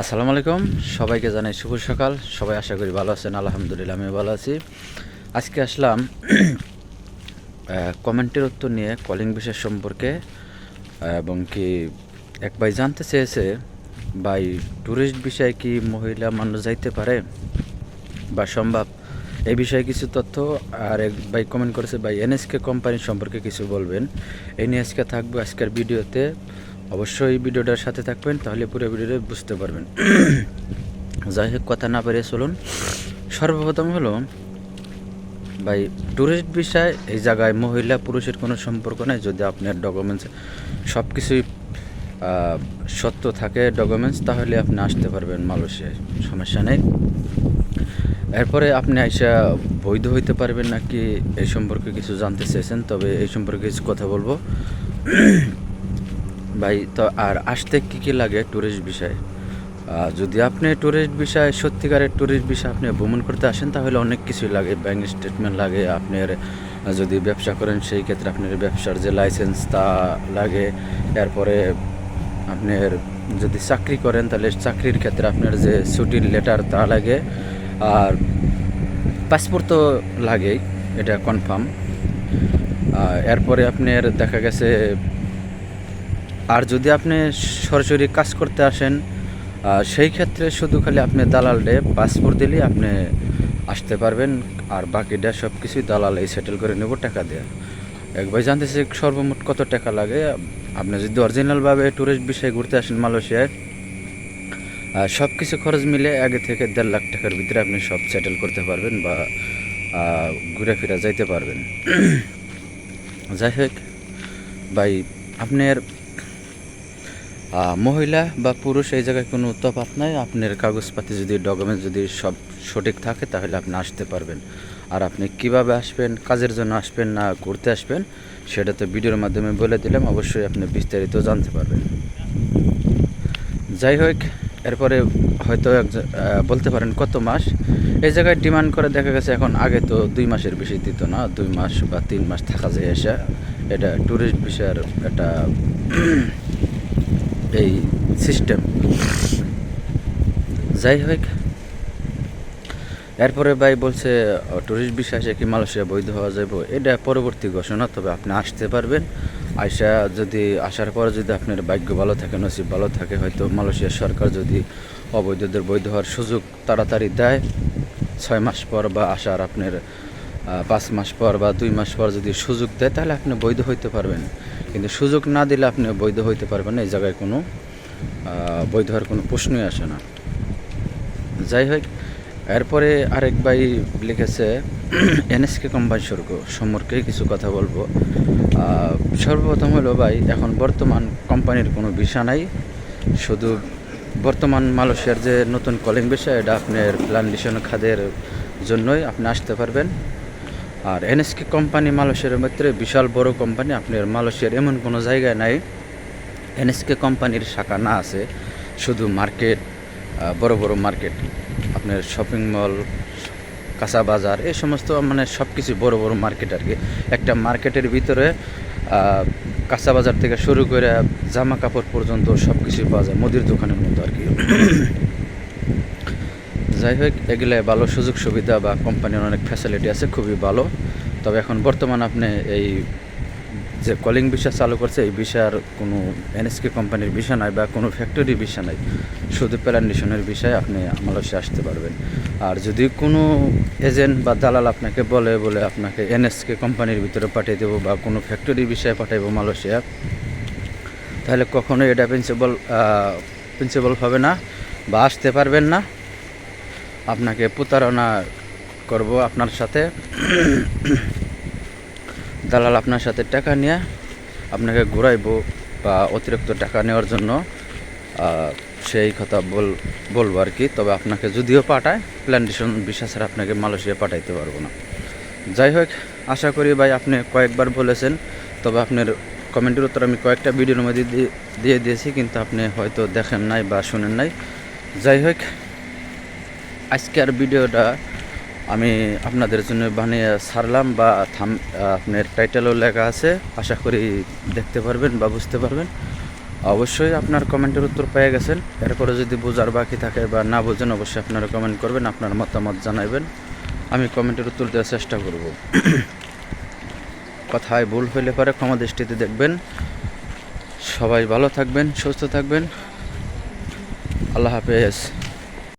আসসালামু আলাইকুম, সবাইকে জানাই শুভ সকাল। সবাই আশা করি ভালো আছেন, আলহামদুলিল্লাহ আমি ভালো আছি। আজকে আসলাম কমেন্টের উত্তর নিয়ে কলিং বিষয় সম্পর্কে এবং কি এক ভাই জানতে চেয়েছে, ভাই ট্যুরিস্ট বিষয়ে কি মহিলা মানুষ যাইতে পারে বা সম্ভব? এই বিষয়ে কিছু তথ্য, আর এক ভাই কমেন্ট করেছে, ভাই এনএসকে কোম্পানি সম্পর্কে কিছু বলবেন। এই নিয়ে আজকে থাকব আজকের ভিডিওতে। অবশ্যই ভিডিওটার সাথে থাকবেন, তাহলে পুরো ভিডিওটা বুঝতে পারবেন। যাই হোক কথা না পেরে চলুন। সর্বপ্রথম হলো, ভাই ট্যুরিস্ট বিষয় এই জায়গায় মহিলা পুরুষের কোনো সম্পর্ক নাই, যদি আপনার ডকুমেন্টস সব কিছুই সত্য থাকে ডকুমেন্টস তাহলে আপনি আসতে পারবেন মালয়েশিয়ায়, সমস্যা নেই। এরপরে আপনি আইসা বৈধ হইতে পারবেন নাকি এই সম্পর্কে কিছু জানতে চেয়েছেন, তবে এই সম্পর্কে কিছু কথা বলব। ভাই, তো আর আসতে কি কি লাগে ট্যুরিস্ট বিষয়? যদি আপনি ট্যুরিস্ট বিষয়, সত্যিকারের ট্যুরিস্ট বিষয় আপনি ভ্রমণ করতে আসেন, তাহলে অনেক কিছুই লাগে। ব্যাংক স্টেটমেন্ট লাগে, আপনার যদি ব্যবসা করেন, সেই ক্ষেত্রে আপনার ব্যবসার যে লাইসেন্স তা লাগে। এরপরে আপনার যদি চাকরি করেন, তাহলে চাকরির ক্ষেত্রে আপনার যে ছুটির লেটার তা লাগে। আর পাসপোর্ট তো লাগেই, এটা কনফার্ম এরপরে আপনার দেখা গেছে আর যদি আপনি সরাসরি কাজ করতে আসেন সেই ক্ষেত্রে শুধু খালি আপনি দালাল পাসপোর্ট দিলেই আপনি আসতে পারবেন, আর বাকিটা সব কিছুই দালাল এই সেটেল করে নেব টাকা দেওয়া একবার জানতে চাই সর্বমোট কত টাকা লাগে? আপনি যদি অরিজিনালভাবে ট্যুরিস্ট বিষয়ে ঘুরতে আসেন মালয়েশিয়ায় সব কিছু খরচ মিলে আগে থেকে দেড় লাখ টাকার ভিতরে আপনি সব সেটেল করতে পারবেন বা ঘুরে ফিরে যাইতে পারবেন। যাই হোক, ভাই আপনার মহিলা বা পুরুষ এই জায়গায় কোনো তফাৎ নাই। আপনার কাগজপাতি যদি, ডকুমেন্ট যদি সব সঠিক থাকে, তাহলে আপনি আসতে পারবেন। আর আপনি কীভাবে আসবেন, কাজের জন্য আসবেন না, ঘুরতে আসবেন, সেটা তো ভিডিওর মাধ্যমে বলে দিলাম, অবশ্যই আপনি বিস্তারিত জানতে পারবেন। যাই হোক, এরপরে হয়তো বলতে পারেন কত মাস। এই জায়গায় ডিমান্ড করে দেখা গেছে এখন আগে তো দুই মাসের বেশি দিত না, দুই মাস বা তিন মাস থাকা যায় এসে। এটা ট্যুরিস্ট বিষয়ের একটা এই সিস্টেম যাই হোক, এরপরে ভাই বলছে ট্যুরিস্ট বিশ্বাসে কি মালয়েশিয়া বৈধ হওয়া যাবে এটা পরবর্তী ঘোষণা, তবে আপনি আসতে পারবেন। আইসা যদি আসার পর যদি আপনার ভাগ্য ভালো থাকে, নসিব ভালো থাকে, হয়তো মালয়েশিয়ার সরকার যদি অবৈধদের বৈধ হওয়ার সুযোগ তাড়াতাড়ি দেয়, ছয় মাস পর বা আসার আপনার পাঁচ মাস পর বা দুই মাস পর যদি সুযোগ দেয়, তাহলে আপনি বৈধ হইতে পারবেন। কিন্তু সুযোগ না দিলে আপনি বৈধ হইতে পারবেন এই জায়গায় কোনো বৈধ হওয়ার কোনো প্রশ্নই আসে না। যাই হোক, এরপরে আরেক ভাই লিখেছে, এনএসকে কোম্পানি সর্গ সম্পর্কে কিছু কথা বলব। সর্বপ্রথম হলো ভাই, এখন বর্তমান কোম্পানির কোনো ভিসা নাই। শুধু বর্তমান মালয়েশিয়ার যে নতুন কলিং বিষয়, এটা আপনার প্ল্যান্টেশন খাদের জন্যই আপনি আসতে পারবেন। আর এনএসকে কোম্পানি মালয়েশিয়ার মধ্যে বিশাল বড় কোম্পানি আপনার মালয়েশিয়ার এমন কোনো জায়গায় নাই। এনএসকে কোম্পানির শাখা না আছে, শুধু মার্কেট বড় বড় মার্কেট আপনার শপিং মল কাঁচা বাজার, এই সমস্ত মানে সব কিছু বড় বড় মার্কেট আর কি। একটা মার্কেটের ভিতরে কাঁচা বাজার থেকে শুরু করে জামা কাপড় পর্যন্ত সব কিছু পাওয়া যায়, মুদির দোকানের মতো আর কি। যাই হোক এগুলো ভালো সুযোগ সুবিধা বা কোম্পানির অনেক ফ্যাসিলিটি আছে, খুবই ভালো। তবে এখন বর্তমান আপনি এই যে কলিং ভিসা চালু করছে, এই ভিসার কোনো এনএসকে কোম্পানির ভিসা নাই বা কোনো ফ্যাক্টরি ভিসা নাই। শুধু প্ল্যান্টেশনের বিষয়ে আপনি মালয়েশিয়া আসতে পারবেন। আর যদি কোনো এজেন্ট বা দালাল আপনাকে বলে বলে আপনাকে এনএসকে কোম্পানির ভিতরে পাঠিয়ে দেবো বা কোনো ফ্যাক্টরি বিষয়ে পাঠাইবো মালয়েশিয়া, তাহলে কখনোই এটা প্রিন্সিপাল প্রিন্সিপাল হবে না বা আসতে পারবেন না। আপনাকে প্রতারণা করব আপনার সাথে। দালাল আপনার সাথে টাকা নিয়ে আপনাকে ঘুরাইবো বা অতিরিক্ত টাকা নেওয়ার জন্য সেই কথা বল, বলব আর কি। তবে আপনাকে যদিও পাঠায় প্ল্যান্টেশন বিশ্বাস আপনাকে মালয়েশিয়া পাঠাইতে পারব না। যাই হোক, আশা করি ভাই আপনি কয়েকবার বলেছেন, তবে আপনার কমেন্টের উত্তর আমি কয়েকটা ভিডিওর মধ্যে দিয়ে দিয়েছি, কিন্তু আপনি হয়তো দেখেন নাই বা শুনেন নাই। যাই হোক আজকের ভিডিওটা আমি আপনাদের জন্য বানিয়ে ছাড়লাম বা থাম, আপনার টাইটেলও লেখা আছে, আশা করি দেখতে পারবেন বা বুঝতে পারবেন। অবশ্যই আপনার কমেন্টের উত্তর পেয়ে গেছেন। এরপরে যদি বোঝার বাকি থাকে বা না বোঝেন, অবশ্যই আপনারা কমেন্ট করবেন, আপনার মতামত জানাবেন আমি কমেন্টের উত্তর দেওয়ার চেষ্টা করব। কথায় ভুল হইলে পরে ক্ষমা দৃষ্টিতে দেখবেন। সবাই ভালো থাকবেন, সুস্থ থাকবেন। আল্লাহ হাফেজ।